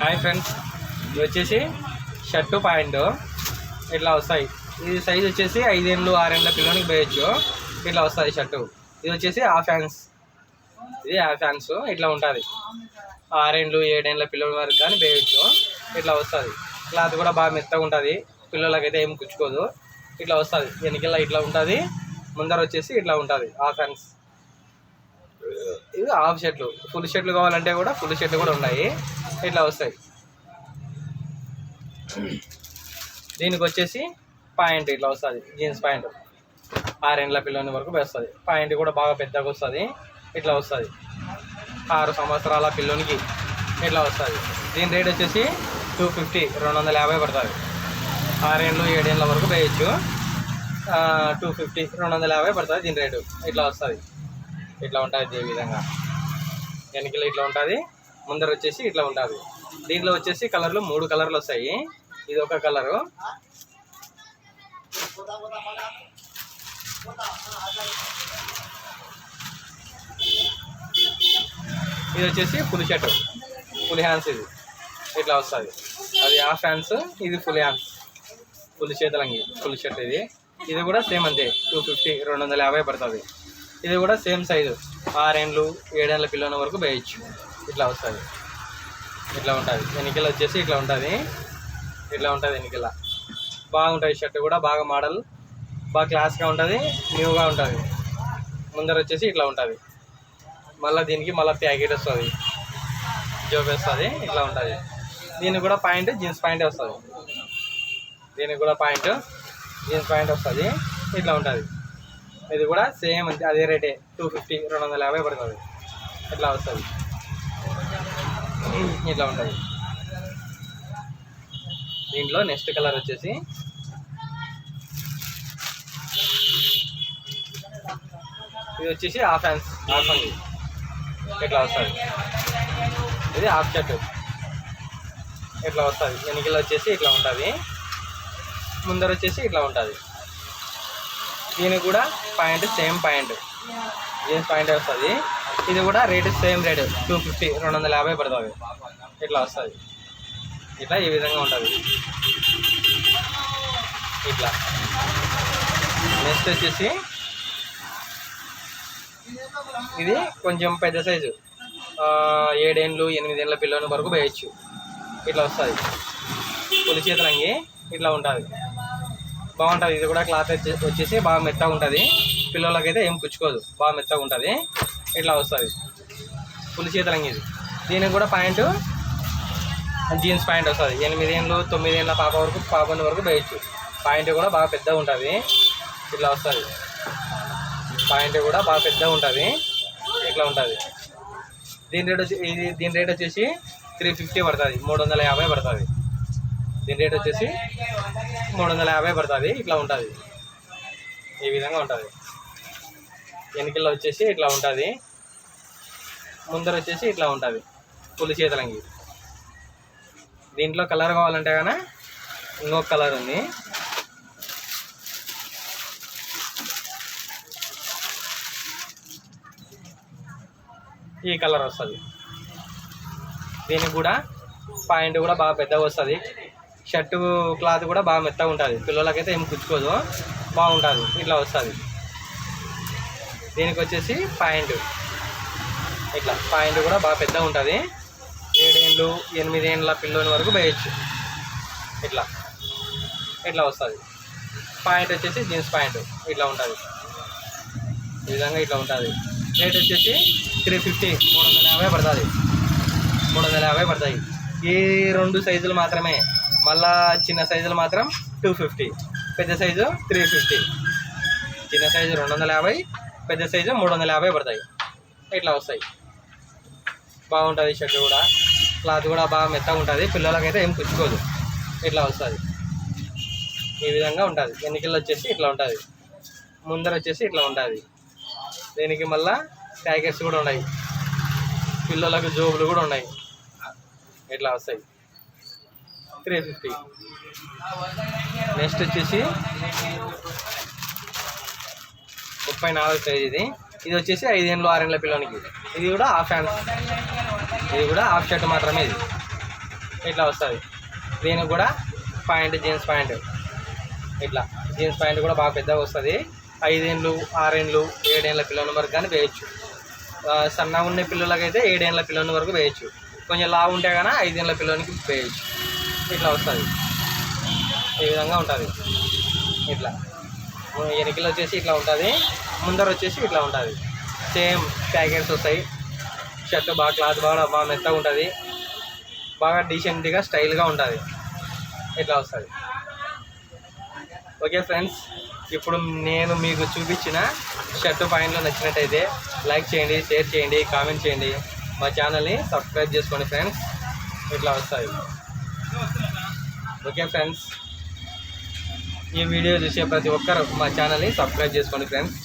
Hi friends. ఇది వచ్చేసి shirt pant. ఇట్లా వస్తాయి. ఇది సైజ్ వచ్చేసి ఐదేళ్ళు ఆరేళ్ళ పిల్లలకి వేయచ్చు ఇట్లా వస్తుంది షర్టు. ఇది వచ్చేసి హాఫ్ హ్యాండ్స్ ఇది హాఫ్ హ్యాండ్స్ ఇట్లా ఉంటుంది. ఆరేళ్ళు ఏడేళ్ళ పిల్లల వరకు కానీ వేయచ్చు ఇట్లా వస్తుంది. క్లాత్ కూడా బాగా మెత్తగా ఉంటుంది. పిల్లలకైతే ఏం కుచ్చుకోదు. ఇట్లా వస్తుంది. వెనకల్ల ఇట్లా ఉంటుంది. ముందర వచ్చేసి ఇట్లా ఉంటుంది. హాఫ్ హ్యాండ్స్ ఇవి హాఫ్ షర్ట్లు. ఫుల్ షర్ట్లు కావాలంటే కూడా ఫుల్ షర్ట్లు కూడా ఉన్నాయి. ఇట్లా వస్తాయి. దీనికి వచ్చేసి పాయింట్ ఇట్లా వస్తుంది. Jeans pant. ఆరేండ్ల పిల్లని వరకు వస్తుంది. పాయింట్ కూడా బాగా పెద్దగా వస్తుంది. ఇట్లా వస్తుంది. ఆరు సంవత్సరాల పిల్లోనికి ఇట్లా వస్తుంది. దీని రేట్ వచ్చేసి టూ ఫిఫ్టీ రెండు వందల యాభై పడుతుంది. ఆరేండ్లు ఏడేళ్ళ వరకు వేయచ్చు. టూ ఫిఫ్టీ రెండు వందల యాభై పడుతుంది దీని రేటు. ఇట్లా వస్తుంది. ఇట్లా ఉంటుంది ఈ విధంగా. వెనకలు ఇట్లా ఉంటుంది? ముందర వచ్చేసి ఇట్లా ఉంటుంది. దీంట్లో వచ్చేసి కలర్లు మూడు కలర్లు వస్తాయి. ఇది ఒక కలరు. ఇది వచ్చేసి ఫుల్ షర్ట్. ఫుల్ హ్యాండ్స్ ఇది. ఇట్లా వస్తుంది. అది హాఫ్ హ్యాండ్స్ ఇది ఫుల్ హ్యాండ్స్. ఫుల్ చేతులంగి ఫుల్ షర్ట్ ఇది. ఇది కూడా సేమ్ అంతే టూ ఫిఫ్టీ రెండు వందల యాభై పడుతుంది. ఇది కూడా సేమ్ సైజు. ఆరేండ్లు ఏడేళ్ళ పిల్లల వరకు వేయచ్చు. ఇట్లా వస్తుంది. ఇట్లా ఉంటుంది. వెనకల వచ్చేసి ఇట్లా ఉంటుంది. ఇట్లా ఉంటుంది వెనకల బాగుంటుంది షర్ట్ కూడా బాగా మోడల్ బాగా క్లాస్గా ఉంటుంది న్యూగా ఉంటుంది. ముందర వచ్చేసి ఇట్లా ఉంటుంది. మళ్ళీ దీనికి మళ్ళీ ప్యాకెట్ వస్తుంది. జోబ్ వస్తుంది ఇట్లా ఉంటుంది. దీనికి కూడా పాయింట్ జీన్స్ పాయింట్ వస్తుంది. దీనికి కూడా పాయింట్ జీన్స్ పాయింట్ వస్తుంది ఇట్లా ఉంటుంది. ఇది కూడా సేమ్ అదే రేటే టూ ఫిఫ్టీ రెండు వందల యాభై పడుతుంది. ఇట్లా వస్తుంది. ఇట్లా ఉంటుంది. దీంట్లో నెక్స్ట్ కలర్ వచ్చేసి ఇది వచ్చేసి హాఫ్ హ్యాండ్స్ హాఫ్ అండి ఇట్లా వస్తుంది? ఇది హాఫ్ షర్ట్ ఇట్లా వస్తుంది? వెనకల వచ్చేసి ఇట్లా ఉంటుంది. ముందర వచ్చేసి ఇట్లా ఉంటుంది. దీనికి కూడా pant same pant. Jeans pant వస్తుంది? ఇది కూడా rate same rate two fifty రెండు వందల యాభై పడుతుంది. ఇట్లా వస్తుంది. ఇట్లా ఈ విధంగా ఉంటుంది. ఇట్లా. నెక్స్ట్ వచ్చేసి ఇది కొంచెం పెద్ద సైజు ఏడేండ్లు ఎనిమిదేండ్ల పిల్లల వరకు వేయచ్చు. ఇట్లా వస్తుంది. పులి చేతులంగి ఇట్లా ఉంటుంది. బాగుంటుంది. ఇది కూడా క్లాత్ వచ్చేసి బాగా మెత్తగా ఉంటుంది. పిల్లలకైతే ఏం పుచ్చుకోదు. బాగా మెత్తగా ఉంటుంది. ఇట్లా వస్తుంది. పులి చేతులంగి ఇది. దీనికి కూడా పాయింట్ జీన్స్ పాయింట్ వస్తుంది. ఎనిమిది ఏళ్ళు తొమ్మిది ఏళ్ళ పాప వరకు పాపని వరకు వేయచ్చు పాయింట్ కూడా బాగా పెద్దగా ఉంటుంది. ఇట్లా వస్తుంది. పాయింట్ కూడా బాగా పెద్దగా ఉంటుంది. ఇట్లా ఉంటుంది. దీని రేట్ వచ్చి ఇది దీని రేట్ వచ్చేసి త్రీ ఫిఫ్టీ పడుతుంది. మూడు వందల యాభై పడుతుంది. దీని రేట్ వచ్చేసి మూడు వందల యాభై పడుతుంది. ఇట్లా ఉంటుంది. ఈ విధంగా ఉంటుంది. వెనకల్లో వచ్చేసి ఇట్లా ఉంటుంది. ముందర వచ్చేసి ఇట్లా ఉంటుంది. పులి చేతులంగి. దీంట్లో కలర్ కావాలంటే కానీ ఇంకొక కలర్ ఉంది. ఈ కలర్ వస్తుంది. దీనికి కూడా పాయింట్ కూడా బాగా పెద్దగా వస్తుంది. షర్టు క్లాత్ కూడా బాగా మెత్తగా ఉంటుంది. పిల్లలకైతే ఏం కుచ్చుకోదు. బాగుంటుంది. ఇట్లా వస్తుంది. దీనికి వచ్చేసి పాయింట్. ఇట్లా పాయింట్ కూడా బాగా పెద్దగా ఉంటుంది. ఏడేళ్ళు ఎనిమిదేండ్ల పిల్లల వరకు వేయచ్చు. ఇట్లా. ఇట్లా వస్తుంది. పాయింట్ వచ్చేసి జీన్స్ పాయింట్. ఇట్లా ఉంటుంది. ఈ విధంగా ఇట్లా ఉంటుంది. రేట్ వచ్చేసి త్రీ ఫిఫ్టీ మూడు వందల యాభై పడుతుంది. మూడు వందల యాభై పడతాయి. ఈ రెండు సైజులు మాత్రమే మళ్ళా చిన్న సైజులు మాత్రం టూ ఫిఫ్టీ పెద్ద సైజు త్రీ ఫిఫ్టీ చిన్న సైజు రెండు వందల యాభై పెద్ద సైజు మూడు వందల యాభై పడతాయి. ఇట్లా వస్తాయి. బాగుంటుంది షర్ట్ కూడా. క్లాత్ కూడా బాగా మెత్తగా ఉంటుంది. పిల్లలకైతే ఏం పుచ్చుకోదు ఇట్లా వస్తుంది. ఈ విధంగా ఉంటుంది. ఎన్నికల్లో వచ్చేసి ఇట్లా ఉంటుంది. ముందర వచ్చేసి ఇట్లా ఉంటుంది. దీనికి మళ్ళా ప్యాకెట్స్ కూడా ఉన్నాయి. పిల్లలకు జోబులు కూడా ఉన్నాయి. ఇట్లా వస్తాయి. Three fifty. నెక్స్ట్ వచ్చేసి ముప్పై నాలుగు సైజ్ ఇది. ఇది వచ్చేసి ఐదేళ్ళు ఆరేళ్ళ పిల్లలకి ఇది కూడా హాఫ్ హ్యాండ్ ఇది కూడా హాఫ్ షర్ట్ మాత్రమే ఇది. ఇట్లా వస్తుంది. దీనికి కూడా ప్యాంట్ జీన్స్ ప్యాంట్. ఇట్లా జీన్స్ ప్యాంట్ కూడా బాగా పెద్దగా వస్తుంది. ఐదేళ్ళు ఆరేళ్ళు ఏడేళ్ళ పిల్లల వరకు కానీ వేయచ్చు. సన్నగా ఉన్న పిల్లలకైతే ఏడేళ్ళ పిల్లల వరకు వేయచ్చు. కొంచెం లావు ఉంటే కానీ ఐదేళ్ళ పిల్లలకి వేయచ్చు. ఇట్లా వస్తుంది. ఈ విధంగా ఉంటుంది. ఇట్లా. ఎనికలు వచ్చేసి ఇట్లా ఉంటుంది. ముందర వచ్చేసి ఇట్లా ఉంటుంది. సేమ్ ప్యాకెట్స్ వస్తాయి. షర్ట్ బాగా క్లాత్ బాగా బాగా మెత్తగా ఉంటుంది. బాగా డీసెంట్గా స్టైల్గా ఉంటుంది. ఇట్లా వస్తుంది. ఓకే ఫ్రెండ్స్ ఇప్పుడు నేను మీకు చూపించిన షర్ట్ పాయింట్లు నచ్చినట్టయితే లైక్ చేయండి షేర్ చేయండి కామెంట్ చేయండి. మా ఛానల్ని సబ్స్క్రైబ్ చేసుకోండి ఫ్రెండ్స్. ఇట్లా వస్తాయి. ఓకే ఫ్రెండ్స్ ఈ వీడియో చూసే ప్రతి ఒక్కరు మా ఛానల్ని సబ్స్క్రైబ్ చేసుకోండి ఫ్రెండ్స్